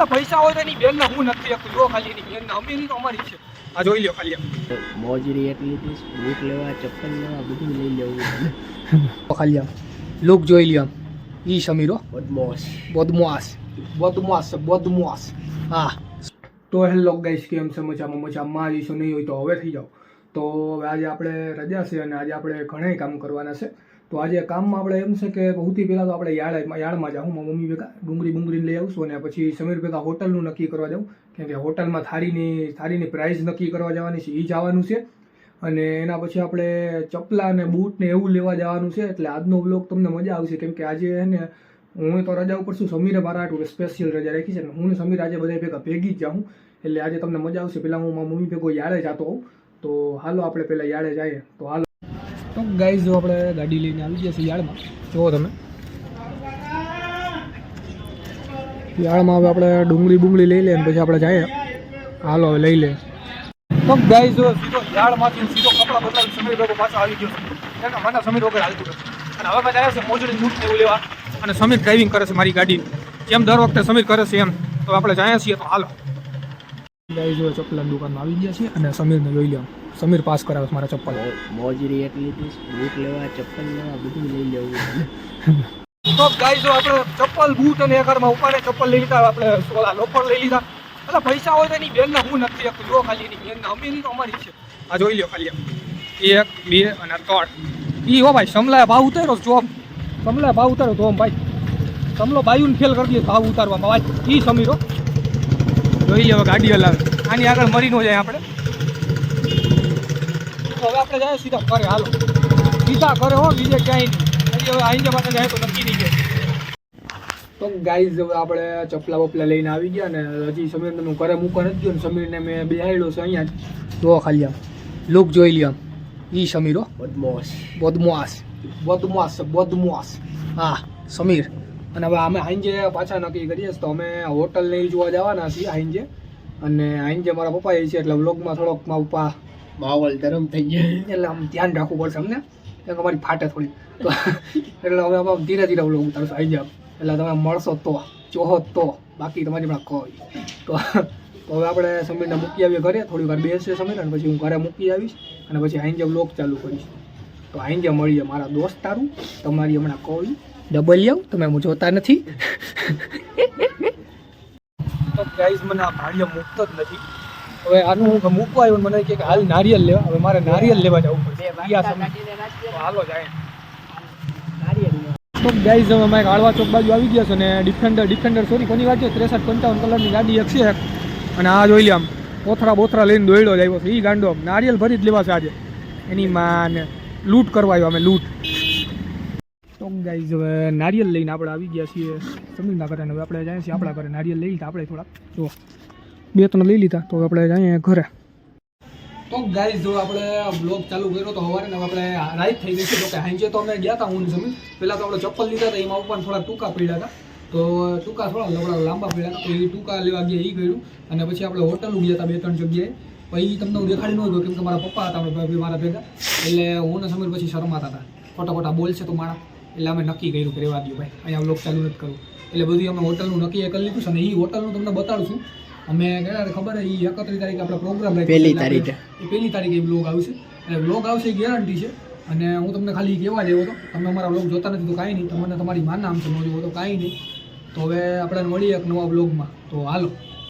એટલે પૈસા હોય તો એની બેનને હું નથી આપતું જો ખાલી એની બેનને અમે નહીં તો અમારી છે. આ જોઈ લ્યો ખાલી મોજરી એટલી હતી બૂટ લેવા ચપ્પલ લેવા બધું લઈ લેવું. ખાલી આમ લુક જોઈ લ્યો આમ ઈ સમીરો બદમોશ. બદમાશ. બદમાશ બદમાશ. હા. તો હેલો ગાઈસ કેમ છે? મજામાં મજામાં. છો નહીં હોય તો હવે થઈ જાઓ. તો હવે આજે આપણે રજા છે અને આજે આપણે ઘણા કામ કરવાના છે. તો આજે કામમાં આપણે એમ છે કે સૌથી પહેલાં તો આપણે યાર્ડ યાર્ડમાં જાઉં. મારા મમ્મી ભેગા ડુંગળી બુંગળી લઈ આવશું અને પછી સમીર ભેગા હોટલનું નક્કી કરવા જાઉં. કેમ કે હોટલમાં થાળીની થાળીની પ્રાઇસ નક્કી કરવા જવાની છે એ જવાનું છે. અને એના પછી આપણે ચપલા અને બૂટ ને એવું લેવા જવાનું છે. એટલે આજનો વ્લોગ તમને મજા આવશે. કેમ કે આજે હે ને હું તો રજા ઉપર છું. સમીરે મારા આટલું સ્પેશિયલ રજા રાખી છે. ને હું સમીર આજે બધા ભેગા ભેગી જ જાઉં. એટલે આજે તમને મજા આવશે. પહેલાં હું મારા મમ્મી ભેગો યાળે જતો હોઉં. તો હાલો આપણે પહેલાં યાળે જઈએ. તો હાલો. તો ગાઈઝ જો આપણે ગાડી લઈને આવી ગયા છીએ યાળમાં. જુઓ તમે. યાળમાં હવે આપણે ડુંગળી બુંગળી લઈ લઈએ અને પછી આપણે જઈએ. હાલો, હવે લઈ લે તો ગાઈઝ જો સીધો યાળમાંથી સીધો કપડાં બદલાવી સમીર ભાઈ પાછો આવી ગયો છે. મને સમીર વગર હાલતું અને હવે બધા આવ્યા છે મોજડી એવું લેવા. અને સમીર ડ્રાઇવિંગ કરે છે મારી ગાડી. જેમ દર વખતે સમીર કરે છે એમ. તો આપણે જાય છીએ, તો હાલો. ગાઈઝ જો ચપ્પલની દુકાનમાં આવી ગયા છે અને સમીરને જોઈ લો સમીર પાસ કરાવે છે મારા ચપ્પલ. મોજરી એટલી હતી બૂટ લેવા ચપ્પલ લેવા બધું લઈ લેવું. તો ગાઈ જો આપણે ચપ્પલ બૂટ અને એકરમાં ઉપાડે ચપ્પલ લઈ લીધા આપણે ઓલા લોફર લઈ લીધા. એટલે પૈસા હોય તો એની બેનને હું નથી આપતું જો ખાલી એની બેનને અમે તો અમારી છે. આ જોઈ લ્યો ખાલી. એક બે અને ત્રણ. ઈ હો ભાઈ સમલાએ ભાવ ઉતાર્યો જો સમલાએ ભાવ ઉતાર્યો તો ભાઈ. સમલો બાયુને ફેલ કરી દે ભાવ ઉતારવામાં ભાઈ. ઈ સમીરો લ્યો હવે ગાડી હલાવે. આની આગળ મરી ન જાય આપણે. હવે આપણે જાય સીધા ઘરે હાલો. સીધા ઘરે હો બીજે ક્યાંય નહીં. હવે જાય તો નક્કી નહીં જાય. તો ગાઈઝ હવે આપણે ચપલા બપલા લઈને આવી ગયા ને હજી સમીરને હું ઘરે મૂકવા નથી ગયો ને સમીરને મેં બેહાડ્યો છે અહીંયા જ. જો ખાલી આમ. લુક જોઈ લ્યો આમ. ઈ સમીરો બદમોશ. બદમાશ. બદમાશ બદમાશ. હા સમીર. અને હવે અમે હાઈંજે પાછા નક્કી કરીએ તો અમે હોટલ ને જોવા જવાના છીએ હાઈંજે અને હાઈંજે મારા પપ્પા એ છે એટલે વ્લોગમાં થોડોક મારા પપ્પા માહોલ ગરમ થઈ ગયો. એટલે આમ ધ્યાન રાખવું પડશે અમને. કારણ કે અમારી ફાટે થોડી. એટલે હવે અમે ધીરે ધીરે વ્લોગ ઉતારશું જાવ એટલે તમે મળશો તો જોહો તો. બાકી તમારી હમણાં કહો તો તો હવે આપણે સમીરને મૂકી આવીએ ઘરે. થોડી વાર બેસશે સમીર અને પછી હું ઘરે મૂકી આવીશ અને પછી આઈંજે વ્લોગ ચાલુ કરીશ. તો આઈંજે મળીએ મારા દોસ્ત તારું તમારી હમણાં કોઈ. ડબલ યવ તમે હું જોતા નથી. તો ગાઈઝ મને આ ભાડિયો મૂકતો જ નથી. હવે આનું હું મૂકવા આવ્યો મને કે હાલ નારિયેલ લેવા. હવે મારે નારિયેલ લેવા જવું પડશે. હાલો જાય. તો ગાઈઝ હવે અમે કાળવા ચોક બાજુ આવી ગયા છે અને ડિફેન્ડર ડિફેન્ડર સોરી કોની વાત છે? ત્રેસઠ પંચાવન કલરની ગાડી એક છે અને આ જોઈ લે આમ પોથરા બોથરા લઈને દોયડો જ આવ્યો છે. એ ગાંડો આમ. નારિયેલ ભરી જ લેવા છે આજે. એની માં ને લૂંટ કરવા આવ્યો અમે લૂંટ. તો ગાઈઝ હવે નારિયેલ લઈને આપણે આવી ગયા છીએ સમીરના ઘરે હવે આપણે જાય છીએ આપણા ઘરે. નારિયેલ લઈ લીધા આપણે થોડાક. જો બે ત્રણ લઈ લીધા. તો આપણે જઈએ ઘરે. તો ગાઈઝ જો આપણે બ્લોગ ચાલુ કર્યો તો સવારે આપણે રાઈટ થઈ ગઈ છે. તો કે હાંજે તો અમે ગયા હતા હું જમીન પહેલાં તો આપણે ચપ્પલ લીધા હતા એમાં ઉપર થોડા ટૂંકા પડ્યા હતા તો ટૂંકા થોડા લવડા લાંબા પડ્યા તો. એ ટૂંકા લેવા ગયા એ ગયું અને પછી આપણે હોટલ ગયા હતા બે ત્રણ જગ્યાએ. પછી તમને હું દેખાડી ન ગયો કેમ કે મારા પપ્પા હતા, મારા ભેગા. એટલે હું ને સમીર પછી શરમાતા હતા. ખોટા ખોટા બોલશે તો મારા એટલે અમે નક્કી કર્યું કે રેવા દો ભાઈ અહીંયા બ્લોગ ચાલુ નથી કરવું. એટલે બધું અમે હોટલનું નક્કી કરી લીધું છે અને એ હોટલનું તમને બતાડું છું. અમે ગયા ખબર એ એકત્રીસ તારીખે આપણે પ્રોગ્રામ પહેલી તારીખે. એ પહેલી તારીખે એ બ્લોગ આવશે. એટલે બ્લોગ આવશે એ ગેરંટી છે. અને હું તમને ખાલી કહેવા જેવો હતો તમે અમારા બ્લોગ જોતા નથી તો કાંઈ નહીં તમને તમારી માન આમ છે ન તો કાંઈ નહીં. તો હવે આપણે મળીએ એક નવા બ્લોગમાં તો હાલો.